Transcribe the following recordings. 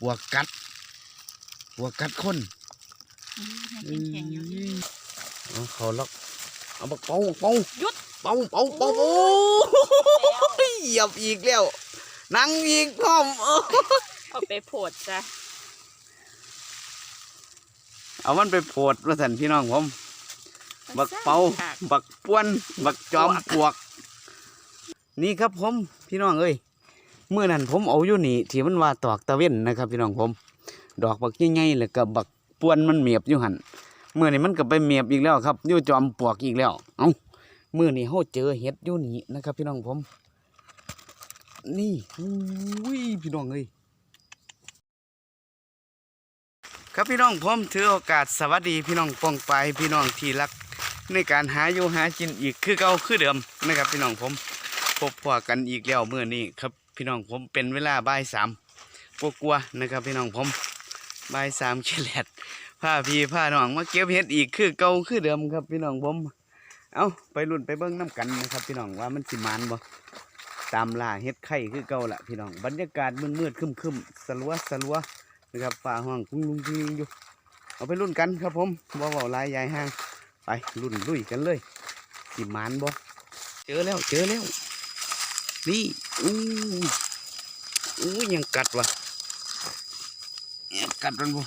ปวกกัดปวกกัดคนอืมยังแข็งๆอยู่เอาเขาล็อกเอาบักเป่าเป่าหยุดเป่าเป่าเป่าโอ้ยเหยียบอีกแล้วนั่งอีกพร้อมเออเอาไปโพดจ้ะเอามันไปโผดมาสันพี่น้องผมบักเป่าค่ะบักป้วน บักจอมปวก นี่ครับผม พี่น้องเอ้ย เมื่อนั้นผมเอาอยู่นี่ที่มันว่าตอกตะเว้นนะครับพี่น้องผม ดอกบักใหญ่ๆแล้วก็บักป้วนมันเมียบอยู่หันเมื่อนี้มันก็ไปเมียบอีกแล้วครับอยู่จอมปวกอีกแล้ว เอ้าเมื่อนี้เฮาเจอเห็ดอยู่นี่นะครับ พี่น้องผม นี่อุ้ยพี่น้องเอ้ยครับพี่น้องผมถือโอกาสสวัสดีพี่น้องป้องไปพี่น้องที่รัก ในการหาอยู่หากินอีกคือเก่าคือเดิมนะครับ พี่น้องผมพบพอกันอีกแล้วเมื่อนี้ครับ พี่น้องผมเป็นเวลาบ่ายสามกลัวๆนะครับ พี่น้องผมบ่ายสามเฉลดพาพี่พาน้องมาเก็บเห็ดอีกคือเก่าคือเดิมครับ พี่น้องผมเอาไปรุ่นไปเบิ้งน้ำกันนะครับ พี่น้องว่ามันสิมานบ่ตามล่าเห็ดไข่คือเก่าละพี่น้องบรรยากาศมืดๆครึมๆสลัวสลัวนะครับฟ้าห้องกุ้งลุงกุ้งอยู่เอาไปรุ่นกันครับผมว่าเบาลายยายห้างไปรุ่นลุยกันเลยสิมานบ่เจอแล้วเจอแล้ว นี่อู้อู้ยังกัดวะยังกัดมันบ่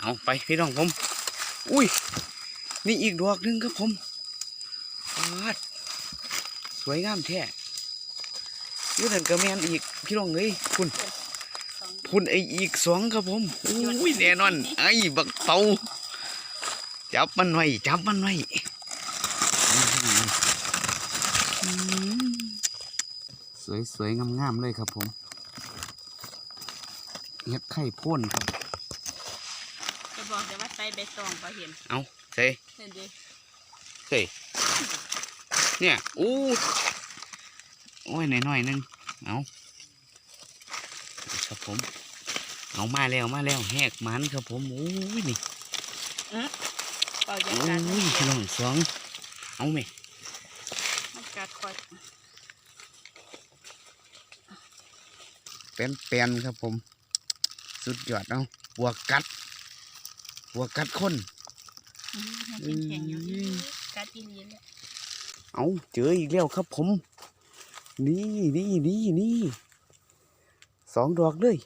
เอาไปพี่น้องผม อุ้ย นี่อีกดอกหนึงครับผมปาดสวยงามแท้ยืดหันกระแมนอีกพี่น้องเอ้ยคุณสองพุ่นไออีกสองครับผมอุ้ยแน่นอน ไอ้บักเตา จับมันไว้จับมันไว้สวยสวยๆงามๆเลยครับผมเห็ดไข่พ่นครับจะบอกแต่ว่าใส่ใบตองก็เห็น เอาเซ่เห็นดิเซ่เนี่ยอู้โอ้ยหน่อยๆหนึงเอาครับผม เอามาแล้วมาแล้วแหกมันครับผมโอ้ยนี่ เป่าโอยากัด้ยพี่น้องสองเอาไหมมันกัดคอยเป็นแปลนครับผม สุดยอดเอาบวกกัดบวกกัดคนอืมยังแข็งๆอยู่อืมกัดอีนี้เลยเอาเจออีกแล้วครับผม นี่นี่นี่นี่สองดอกเลย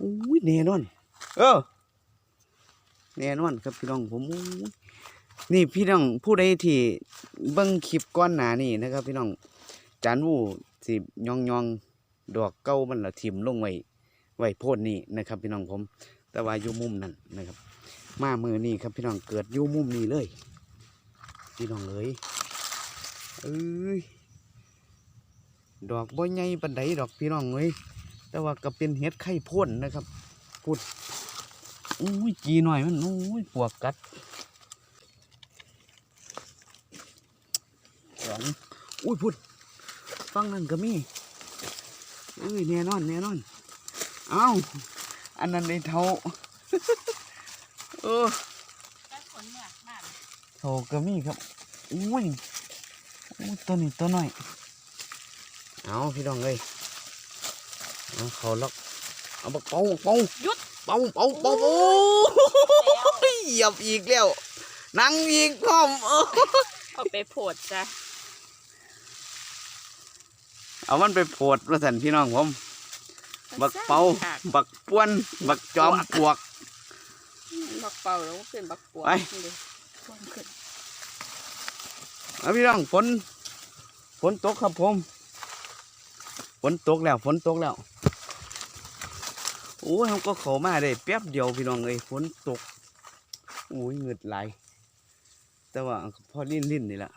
อุ้ยแน่นอน เออ แน่นอนครับพี่น้องผมนี่พี่น้องผู้ใดที่เบิ่งคลิปก้อนหนานี่นะครับ พี่น้องจานวูสิยองยองดอกเก้ามันละทิมลงไว้ไว้โพดนี่นะครับ พี่น้องผม แต่ว่าอยู่มุมนั่นนะครับ มามือนี่ครับพี่น้องเกิดอยู่มุมนี้เลย พี่น้องเอ้ยเอ้ยดอกบ่ใหญ่ปานใดดอกพี่น้องเอ้ยแต่ว่าก็เป็นเห็ดไข่พ่นนะครับพูด อุ้ยจีหน่อยมันอุ้ยปวกกัดสองอุ้ยพูดฟังนั่นก็มีเอ้ยแน่นอนแน่นอน เอ้า อันนั้นในเท่าเออกัดขนเมื่อกบ้านโถก็มีครับอุ้ยอู้ยตัวนี้ตัวน้อย เอาพี่น้องเลยเอาเขาล็อกเอาบักเป่าเป่าหยุด เป่าเป่าเป่าโอ้ยเหยียบอีกแล้วนั่งอีกพร้อมเออเอาไปโพดจ้ะเอามันไปโผดมาสันพี่น้องผมบักเป่าค่ะบักป้วน บักจอมปวก บักเป่าแล้วก็ขึ้นบักปวดไปนี่ดิปวดขึ้นเอาพี่น้องฝนฝนตกครับผมฝนตกแล้วฝนตกแล้ว โอ้ยเขาก็เข้ามาได้แป๊บเดียวพี่น้องเอ้ยฝนตกโอ้ยเงืดไหลแต่ว่าพอลิ้นลิ้นนี่แหละ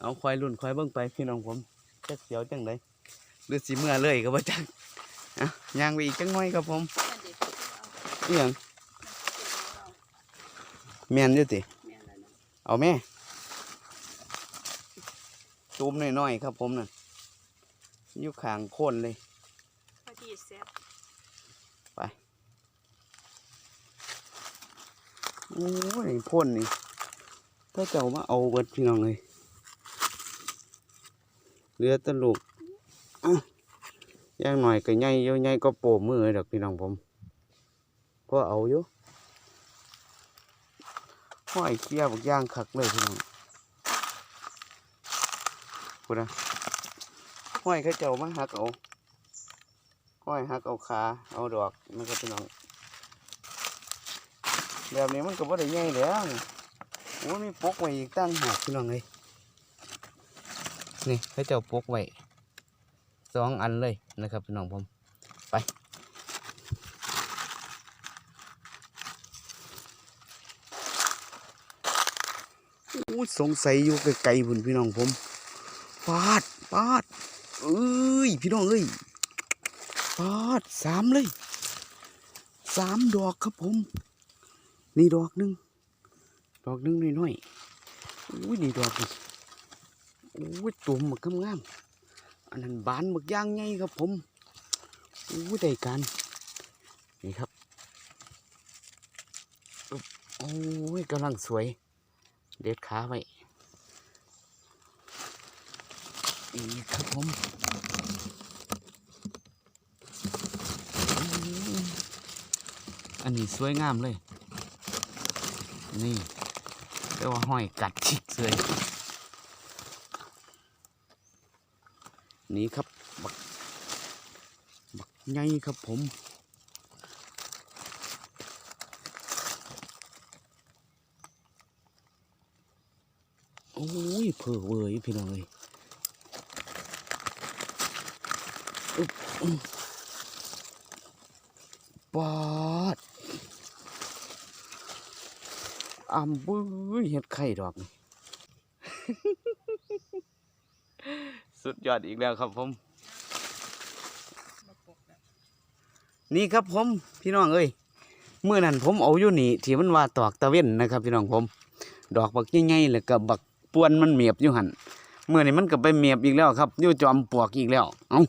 เอาควายรุ่นควายเบิ่งไปพี่น้องผมจักเสียวจังไดหรือสีเมื่อเลยก็บ่จักอะยางไปอีกจังน้อยครับผมเอียงแม่นอยู่ติเอาแม่ตูมน้อยๆครับผมน่ะอยู่ข้างโคนเลยพอดีแซ่บ โอ้ยพ่นนี่ถ้าเจ้ามาเอาเบิดพี่น้องเลยเหลือตลูกย่างหน่อยก็ใหญ่อยู่ใหญ่ก็โปมือเลยดอกพี่น้องผมพอเอาอยู่ห้อยเคี้ยวบักย่างคักเลยพี่น้องพูดนะห้อยเขาเจ้ามาหักเอา ห้อยหักเอาขาเอาดอกนะครับพี่น้องแบบนี้มันก็บ่ได้ใหญ่แล้วนี่โอ้มีปกไว้อีกตั้งหากพี่น้องเลยนี่เขาเจ้าปกไว้สองอันเลยนะครับพี่น้องผมไปอู้สงสัยอยู่ไกลๆพี่น้องผมปาดปาดเอ้ยพี่น้องเอ้ย ปาดสามเลยสามดอกครับผม นี่ดอกหนึ่งดอกหนึ่งน้อยๆอุ้ยนี่ดอกนี่โอ้ยตุ่มหมึกงามๆอันนั้นบานหมึกย่างไงครับผมโอ้ยได้การนี่ครับอึ๊บโอ้ยกำลังสวย เด็ดขาไว้นี่ครับผมอืม อันนี้สวยงามเลย นี่เรียกว่าห้อยกัดชิกเลยนี่ครับ บักบักไงครับผมโอ้ยเผื่อเวยพี่น้องเลยอึ๊บอื้อปาด อ่ำบื้อเห็ดไข่ดอกนี่สุดยอดอีกแล้วครับผม นี่ครับผมพี่น้องเอ้ยเมื่อนั้นผมเอาอยู่นี่ที่มันว่าตอกตะเว้นนะครับ พี่น้องผม ดอกบักใหญ่ๆแล้วก็บักป่วนมันเมียบอยู่หันเมื่อนี้มันก็ไปเมียบอีกแล้วครับอยู่จอมปวกอีกแล้ว เอ้า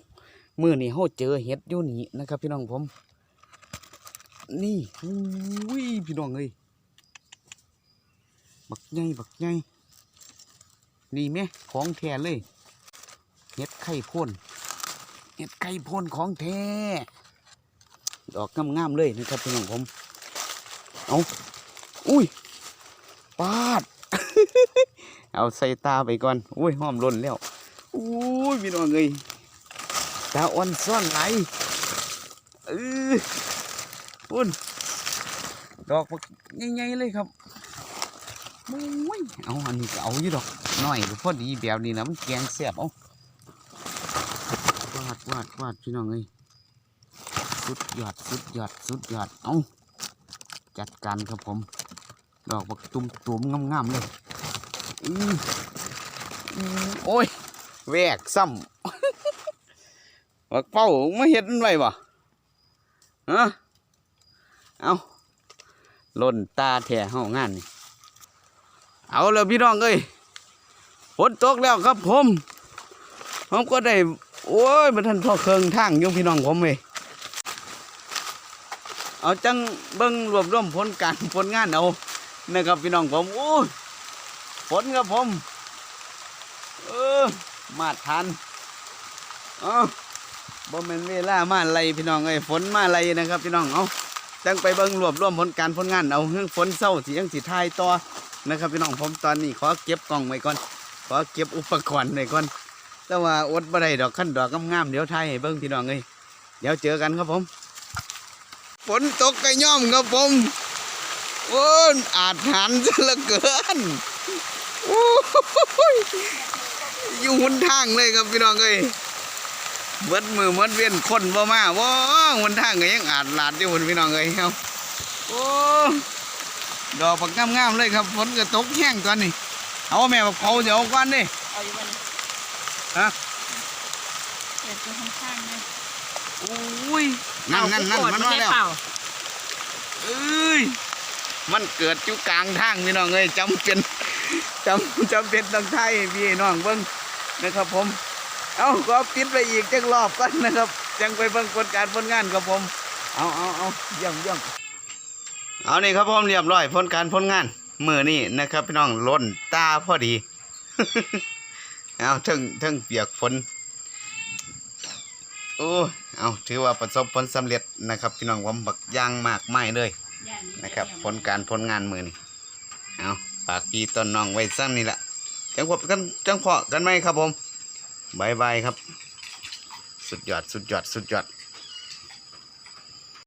เมื่อนี้เฮาเจอเห็ดอยู่นี่นะครับ พี่น้องผม นี่อุ้ยพี่น้องเอ้ย บักใหญ่บักใหญ่นี่แม่ของแท้เลยเห็ดไข่พ่นเห็ดไข่พ่นของแท้ดอกงามๆเลยนะครับพี่น้องผมเอาอุ้ยปาด เอาใส่ตาไปก่อนอุ้ยหอมล้นแล้วอุ้ยพี่น้องเอ้ยตาอ่อนซ่อนไหลเออพุ่นดอกบักใหญ่ๆเลยครับ โอ้ยเอาอันนี้ก็เอาอยู่ดอกน้อยก็พอดีแบบนี้นะมันแกงแซ่บเอาวาดวาดวาดพี่น้องเอ้ยสุดยอดสุดยอดสุดยอดเอาจัดการครับผม ดอกบักตุ่มตุ่มงามๆเลยอืออือโอ้ยแวกซ้ำบักเป้ามาเห็ดมันไว้บ่ฮะเอาล่นตาแท่ห้องานนี่ เอาเลยพี่น้องเอ้ยฝนตกแล้วครับผม ผมก็ได้ โอ้ยมันทันพอเครื่องทางยุ่พี่น้องผมเว้ยเอาจังเบิ้งรวบรวมผลการผลงานเอานะครับพี่น้องผมโอ้ยผลครับผมเออมาทันเอ๋อบ่แม่นเวลามาไลพี่น้องเอ้ยฝนมาไลนะครับพี่น้องเอาจังไปเบิ้งรวบรวมผลการผลงานเอาเรื่องฝนเศร้าสิยังสิทายต่อ นะครับพี่น้องผมตอนนี้ขอเก็บกล่องไว้ก่อนขอเก็บอุปกรณ์ไว้ก่อนแต่ว่าอดบ่ได้ดอกขั้นดอกงามๆเดี๋ยวไทยให้เบิ้งพี่น้องเอ้ยเดี๋ยวเจอกันครับผมฝนตกกระย่อมครับผมโอ้ยอาจหันซะเหลือเกินโอ้ยอยู่หนทางเลยครับพี่น้องเอ้ยเบิดมือเบิดเวียนคนบ่มาว้าหนทางก็ยังอาจลาดอยู่พุ่นพี่น้องเอ้ยครับโอ้ ดอกปักงามๆเลยครับฝนก็ตกแห้งตอนนี้ เอาแม่บักเผาเดี๋ยวเอาก่อนดิเอาอยู่วันนี้ฮะเกิดตัวข้างๆเลยโอ้ยนั่นนั่นนั่นมันมาแล้วเปล่าเอ้ยมันเกิดอยู่กลางทางพี่น้องเอ้ยจำเป็นจำจำเป็นต้องไทยให้พี่น้องเบิ้งนะครับผม เอาก็ปิดไปอีกจังรอบกันนะครับ จังไปเบิ้งผลการผลงานครับผม เอาเอาเอาเยี่ยมเยี่ยม เอานี่ครับผมเรียบร้อยผลการผลงานมือนี่นะครับพี่น้องล้นตาพอดี เอาเทิงเทิงเปียกฝนโอ้เอาถือว่าประสบผลสำเร็จนะครับพี่น้องผมบักย่างมากไม่เลยนะครับผลการผลงานมือนี่เอาฝากพี่ต้นน้องไว้ซ้ำนี่แหละจังพบกันจังเพาะกันไหมครับผมบายบายครับ สุดยอดสุดยอดสุดยอด